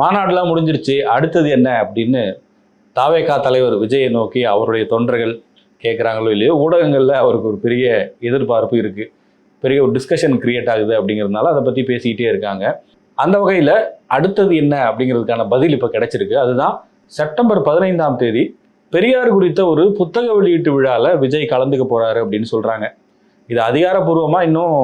மாநாடுலாம் முடிஞ்சிருச்சு. அடுத்தது என்ன அப்படின்னு தாவேகா தலைவர் விஜயை நோக்கி அவருடைய தொண்டர்கள் கேட்குறாங்களோ இல்லையோ ஊடகங்களில் அவருக்கு ஒரு பெரிய எதிர்பார்ப்பு இருக்குது பெரிய ஒரு டிஸ்கஷன் கிரியேட் ஆகுது அப்படிங்கிறதுனால அதை பற்றி பேசிக்கிட்டே இருக்காங்க. அந்த வகையில் அடுத்தது என்ன அப்படிங்கிறதுக்கான பதில் இப்போ கிடைச்சிருக்கு. அதுதான் செப்டம்பர் பதினைந்தாம் தேதி பெரியார் குறித்த ஒரு புத்தக வெளியீட்டு விழாவில் விஜய் கலந்துக்க போகிறாரு அப்படின்னு சொல்கிறாங்க இது அதிகாரப்பூர்வமாக இன்னும்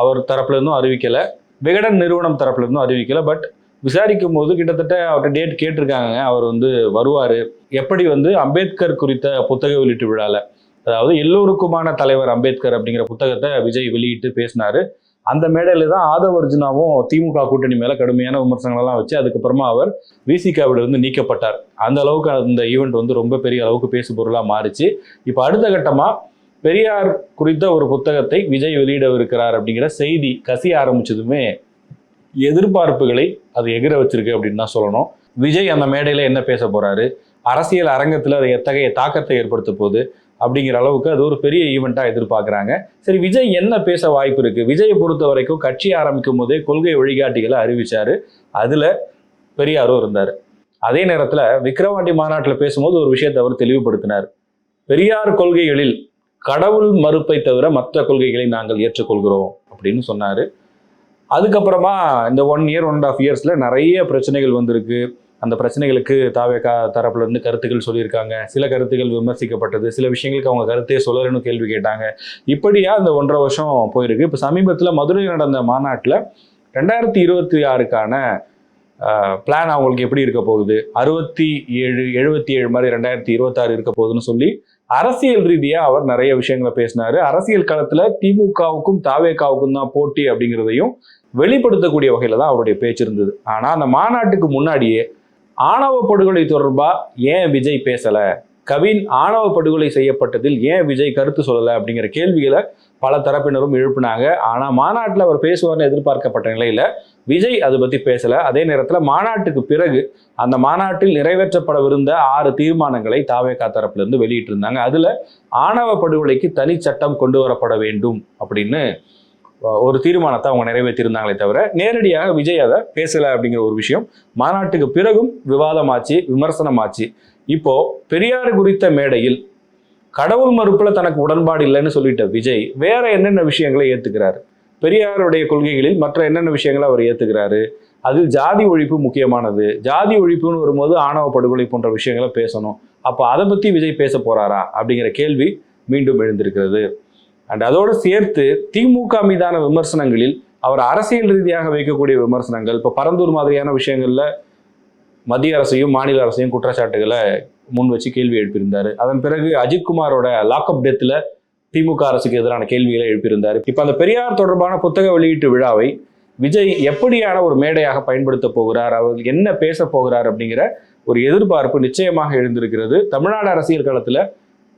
அவர் தரப்புலேருந்தும் அறிவிக்கலை. விகடன் நிறுவனம் தரப்புலேருந்தும் அறிவிக்கலை. பட் விசாரிக்கும் போது கிட்டத்தட்ட அவர்கிட்ட டேட் கேட்டிருக்காங்க. அவர் வந்து வருவார். எப்படி வந்து அம்பேத்கர் குறித்த புத்தக வெளியீட்டு விழாவில் அதாவது எல்லோருக்குமான தலைவர் அம்பேத்கர் அப்படிங்கிற புத்தகத்தை விஜய் வெளியிட்டு பேசினாரு. அந்த மேடையில் தான் ஆதவ அர்ஜுனாவும் திமுக கூட்டணி மேலே கடுமையான விமர்சனங்கள்லாம் வச்சு அதுக்கப்புறமா அவர் விசிகாவிலிருந்து நீக்கப்பட்டார். அந்த அளவுக்கு அந்த ஈவெண்ட் வந்து ரொம்ப பெரிய அளவுக்கு பேசு பொருளாக மாறிச்சு. இப்போ அடுத்த கட்டமாக பெரியார் குறித்த ஒரு புத்தகத்தை விஜய் வெளியிடவிருக்கிறார் அப்படிங்கிற செய்தி கசிய ஆரம்பிச்சதுமே எதிர்பார்ப்புகளை அது எகிர வச்சிருக்கு அப்படின்னு தான் சொல்லணும். விஜய் அந்த மேடையில் என்ன பேச போகிறாரு அரசியல் அரங்கத்தில் அது எத்தகைய தாக்கத்தை ஏற்படுத்த போகுது? அப்படிங்கிற அளவுக்கு அது ஒரு பெரிய ஈவெண்ட்டாக எதிர்பார்க்குறாங்க. சரி விஜய் என்ன பேச வாய்ப்பு இருக்குது விஜயை பொறுத்த வரைக்கும் கட்சி ஆரம்பிக்கும் போதே கொள்கை வழிகாட்டிகளை அறிவித்தார் அதில் பெரியாரும் இருந்தார். அதே நேரத்தில் விக்ரவாண்டி மாநாட்டில் பேசும்போது ஒரு விஷயத்தை அவர் தெளிவுபடுத்தினார். பெரியார் கொள்கைகளில் கடவுள் மறுப்பை தவிர மற்ற கொள்கைகளை நாங்கள் ஏற்றுக்கொள்கிறோம் அப்படின்னு சொன்னார். அதுக்கப்புறமா இந்த one year one and half இயர்ஸில் நிறைய பிரச்சனைகள் வந்திருக்கு. அந்த பிரச்சனைகளுக்கு தாவேக்கா தரப்புல இருந்து கருத்துக்கள் சொல்லியிருக்காங்க. சில கருத்துக்கள் விமர்சிக்கப்பட்டது. சில விஷயங்களுக்கு அவங்க கருத்தே சொல்லலன்னு கேள்வி கேட்டாங்க. இப்படியா இந்த ஒன்றரை வருஷம் போயிருக்கு. இப்போ சமீபத்தில் மதுரையில் நடந்த மாநாட்டில் ரெண்டாயிரத்தி இருபத்தி ஆறுக்கான பிளான் அவங்களுக்கு எப்படி இருக்க போகுது? அறுபத்தி ஏழு எழுபத்தி ஏழு மாதிரி ரெண்டாயிரத்தி இருபத்தாறு இருக்க போகுதுன்னு சொல்லி அரசியல் ரீதியாக அவர் நிறைய விஷயங்களை பேசினாரு. அரசியல் களத்துல திமுகவுக்கும் தாவேக்காவுக்கும் தான் போட்டி அப்படிங்கிறதையும் வெளிப்படுத்தக்கூடிய வகையில் தான் அவருடைய பேச்சு இருந்தது. ஆனால் அந்த மாநாட்டுக்கு முன்னாடியே ஆணவ படுகொலை தொடர்பா ஏன் விஜய் பேசல? கவின் ஆணவ படுகொலை செய்யப்பட்டதில் ஏன் விஜய் கருத்து சொல்லலை அப்படிங்கிற கேள்விகளை பல தரப்பினரும் எழுப்பினாங்க. ஆனால் மாநாட்டில் அவர் பேசுவார்னு எதிர்பார்க்கப்பட்ட நிலையில் விஜய் அதை பற்றி பேசலை. அதே நேரத்தில் மாநாட்டுக்கு பிறகு அந்த மாநாட்டில் நிறைவேற்றப்படவிருந்த ஆறு தீர்மானங்களை தாவேகா தரப்பிலிருந்து வெளியிட்டிருந்தாங்க. அதில் ஆணவ படுகொலைக்கு தனி சட்டம் கொண்டு வரப்பட வேண்டும் அப்படின்னு ஒரு தீர்மானத்தை அவங்க நிறைவேற்றியிருந்தாங்களே தவிர நேரடியாக விஜய் அதை பேசலை அப்படிங்கிற ஒரு விஷயம். மாநாட்டுக்கு பிறகும் விவாதமாச்சு விமர்சனமாச்சு. இப்போ பெரியார் குறித்த மேடையில் கடவுள் மறுப்பில் தனக்கு உடன்பாடு இல்லைன்னு சொல்லிட்ட விஜய் வேற என்னென்ன விஷயங்களை ஏற்றுக்கிறாரு பெரியாருடைய கொள்கைகளில் மற்ற என்னென்ன விஷயங்களை அவர் ஏற்றுக்கிறாரு அதில் ஜாதி ஒழிப்பு முக்கியமானது. ஜாதி ஒழிப்புன்னு வரும்போது ஆணவ படுகொலை போன்ற விஷயங்களை பேசணும். அப்போ அதை பற்றி விஜய் பேச போகிறாரா அப்படிங்கிற கேள்வி மீண்டும் எழுந்திருக்கிறது. அண்ட் அதோடு சேர்த்து திமுக மீதான விமர்சனங்களில் அவர் அரசியல் ரீதியாக வைக்கக்கூடிய விமர்சனங்கள் இப்போ பரந்தூர் மாதிரியான விஷயங்களில் மத்திய அரசையும் மாநில அரசையும் குற்றச்சாட்டுகளை முன் வச்சு கேள்வி எழுப்பியிருந்தாரு. அதன் பிறகு அஜித்குமாரோட லாக்அப் டெத்தில் திமுக அரசுக்கு எதிரான கேள்விகளை எழுப்பியிருந்தார். இப்போ அந்த பெரியார் தொடர்பான புத்தக வெளியீட்டு விழாவை விஜய் எப்படியான ஒரு மேடையாக பயன்படுத்த போகிறார் அவர் என்ன பேச போகிறார் அப்படிங்கிற ஒரு எதிர்பார்ப்பு நிச்சயமாக எழுந்திருக்கிறது. தமிழ்நாடு அரசியல் களத்தில்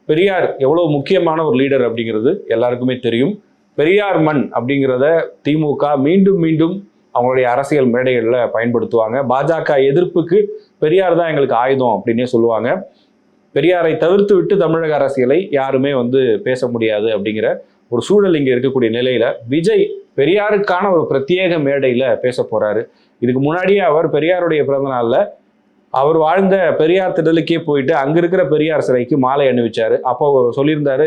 பெரியார் எவ்வளோ முக்கியமான ஒரு லீடர் அப்படிங்கிறது எல்லாருக்குமே தெரியும். பெரியார் மண் அப்படிங்கிறத திமுக மீண்டும் மீண்டும் அவங்களுடைய அரசியல் மேடைகளில் பயன்படுத்துவாங்க. பாஜக எதிர்ப்புக்கு பெரியார் தான் எங்களுக்கு ஆயுதம் அப்படின்னே சொல்லுவாங்க. பெரியாரை தவிர்த்து விட்டு தமிழக அரசியலை யாருமே வந்து பேச முடியாது அப்படிங்கிற ஒரு சூழல் இங்கே இருக்கக்கூடிய நிலையில விஜய் பெரியாருக்கான ஒரு பிரத்யேக மேடையில் பேச போறாரு. இதுக்கு முன்னாடியே அவர் பெரியாருடைய பிறந்தநாளில் அவர் வாழ்ந்த பெரியார் திடலுக்கே போயிட்டு அங்க இருக்கிற பெரியார் சிலைக்கு மாலை அணிவிச்சாரு. அப்போ சொல்லியிருந்தாரு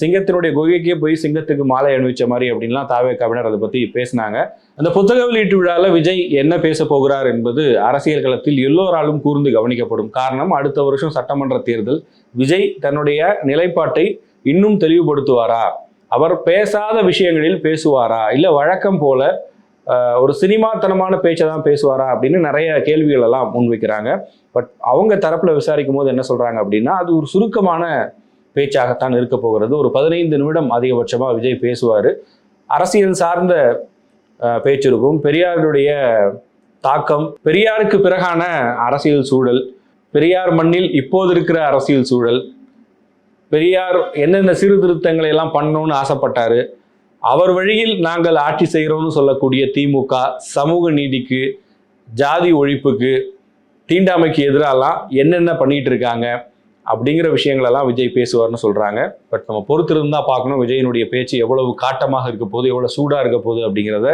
சிங்கத்தினுடைய குகைக்கே போய் சிங்கத்துக்கு மாலை அணிவிச்ச மாதிரி அப்படின்லாம் தாவே கவிஞர் அதை பத்தி பேசினாங்க. அந்த புத்தக வெளியீட்டு விழாவில் விஜய் என்ன பேச போகிறார் என்பது அரசியல் களத்தில் எல்லோராலும் கூர்ந்து கவனிக்கப்படும் காரணம் அடுத்த வருஷம் சட்டமன்ற தேர்தல் விஜய் தன்னுடைய நிலைப்பாட்டை இன்னும் தெளிவுபடுத்துவாரா? அவர் பேசாத விஷயங்களில் பேசுவாரா? இல்லை வழக்கம் போல ஒரு சினிமாத்தனமான பேச்சை தான் பேசுவாரா அப்படின்னு நிறைய கேள்விகள் எல்லாம் முன்வைக்கிறாங்க. பட் அவங்க தரப்பில் விசாரிக்கும் போது என்ன சொல்கிறாங்க அப்படின்னா அது ஒரு சுருக்கமான பேச்சாகத்தான் இருக்க போகிறது. ஒரு பதினைந்து நிமிடம் அதிகபட்சமாக விஜய் பேசுவார். அரசியல் சார்ந்த பேச்சு இருக்கும். பெரியாருடைய தாக்கம் பெரியாருக்கு பிறகான அரசியல் சூழல் பெரியார் மண்ணில் இப்போது இருக்கிற அரசியல் சூழல் பெரியார் என்னென்ன சீர்திருத்தங்களை எல்லாம் பண்ணணும்னு ஆசைப்பட்டாரு அவர் வழியில் நாங்கள் ஆட்சி செய்கிறோம்னு சொல்லக்கூடிய திமுக சமூக நீதிக்கு ஜாதி ஒழிப்புக்கு தீண்டாமைக்கு எதிராலாம் என்னென்ன பண்ணிட்டு இருக்காங்க அப்படிங்கிற விஷயங்களெல்லாம் விஜய் பேசுவார்னு சொல்கிறாங்க பட் நம்ம பொறுத்திருந்தா பார்க்கணும் விஜயனுடைய பேச்சு எவ்வளவு காட்டமாக இருக்க போகுது எவ்வளோ சூடாக இருக்க போகுது அப்படிங்கிறத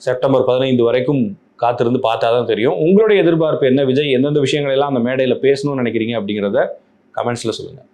செப்டம்பர் பதினைந்து வரைக்கும் காத்திருந்து பார்த்தா தான் தெரியும். உங்களுடைய எதிர்பார்ப்பு என்ன? விஜய் எந்தெந்த விஷயங்களெல்லாம் அந்த மேடையில் பேசணும்னு நினைக்கிறீங்க அப்படிங்கிறத கமெண்ட்ஸில் சொல்லுங்கள்